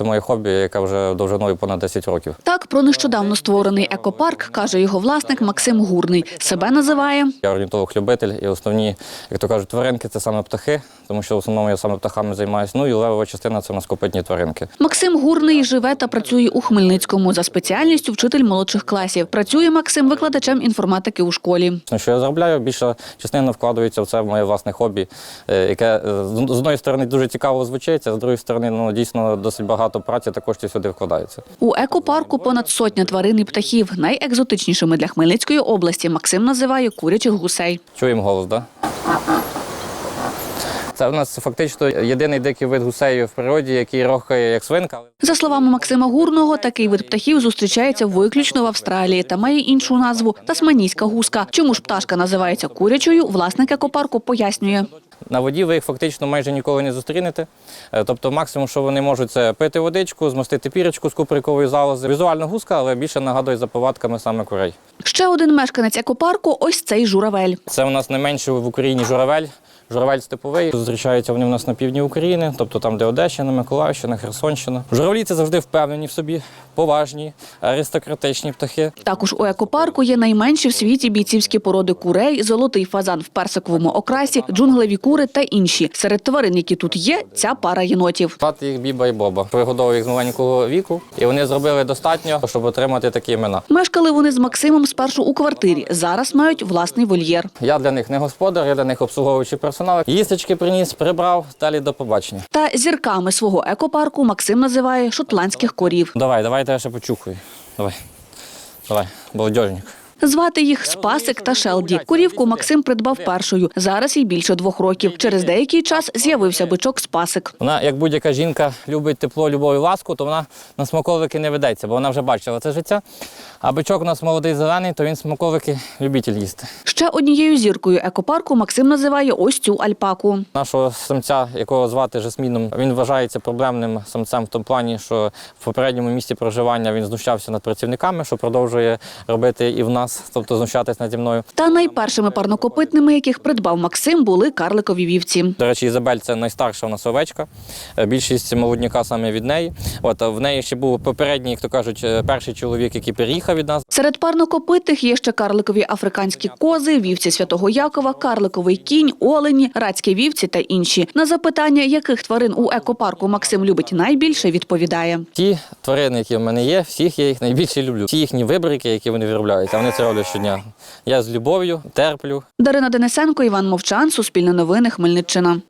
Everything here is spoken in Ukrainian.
Це моє хобі, яке вже довжиною понад 10 років. Так про нещодавно створений екопарк каже його власник Максим Гурний. Себе називає Я орнітолог-любитель, і основні, як то кажуть, тваринки це саме птахи, тому що в основному я саме птахами займаюся. Ну і левова частина це у нас копитні тваринки. Максим Гурний живе та працює у Хмельницькому за спеціальністю вчитель молодших класів. Працює Максим викладачем інформатики у школі. Ну, Що я заробляю, більша частина вкладається в це в моє власне хобі, е, яке е, з з одної сторони дуже цікаво звучить, а з другої сторони ну, дійсно досить багато праці також сюди вкладається. У екопарку понад сотня тварин і птахів. Найекзотичнішими для Хмельницької області Максим називає курячих гусей. Чуємо голос, так? Да? Це у нас фактично єдиний дикий вид гусею в природі, який рохає як свинка. За словами Максима Гурного, такий вид птахів зустрічається виключно в Австралії та має іншу назву тасманійська гуска. Чому ж пташка називається курячою? Власник екопарку пояснює. На воді ви їх фактично майже ніколи не зустрінете. Е, Тобто максимум, що вони можуть, це пити водичку, змостити пірочку з куприкової залози. Візуально гуска, але більше нагадує за повадками саме курей. Ще один мешканець екопарку ось цей журавель. Це у нас найменший в Україні журавель. Журавель степовий. Зустрічаються вони у нас на півдні України, тобто там, де Одещина, Миколаївщина, Херсонщина. Журавлі це завжди впевнені в собі, поважні, аристократичні птахи. Також у екопарку є найменші в світі бійцівські породи курей, золотий фазан в персиковому окрасі, джунглеві кури та інші. Серед тварин, які тут є, ця пара єнотів. Звати їх Біба і Боба. Пригодовував їх з маленького віку, і вони зробили достатньо, щоб отримати такі імена. Мешкали вони з Максимом спершу у квартирі. Зараз мають власний вольєр. Я для них не господар, я для них обслуговуючий персонал. Їсточки приніс, прибрав, далі до побачення. Та зірками свого екопарку Максим називає шотландських корів. Давай, давайте я ще почухаю. Давай. Давай, балдежник. Звати їх Спасик та Шелді. Курівку Максим придбав першою. Зараз їй більше двох років. Через деякий час з'явився бичок Спасик. Вона, як будь-яка жінка, любить тепло, любов і ласку, то вона на смаковики не ведеться, бо вона вже бачила це життя. А бичок у нас молодий зелений, то він смаковики любитель їсти. Ще однією зіркою екопарку Максим називає ось цю альпаку. Нашого самця, якого звати Жасміном, він вважається проблемним самцем в тому плані, що в попередньому місці проживання він знущався над працівниками, що продовжує робити і в нас, тобто знущатись наді мною. Та найпершими парнокопитними, яких придбав Максим, були карликові вівці. До речі, Ізабель це найстарша у нас овечка. Е, Більшість молодняка саме від неї. От в неї ще був попередній, як то кажуть, е, перший чоловік, який переїхав від нас. Серед парнокопитих є ще карликові африканські кози, вівці святого Якова, карликовий кінь, олені, рацькі вівці та інші. На запитання, яких тварин у екопарку Максим любить найбільше, відповідає. Ті тварини, які в мене є, всіх я їх найбільше люблю. Ті їхні вибрики, які вони виробляють, а вони це це роблю щодня. Я з любов'ю терплю. Дарина Денисенко, Іван Мовчан, Суспільне новини, Хмельниччина.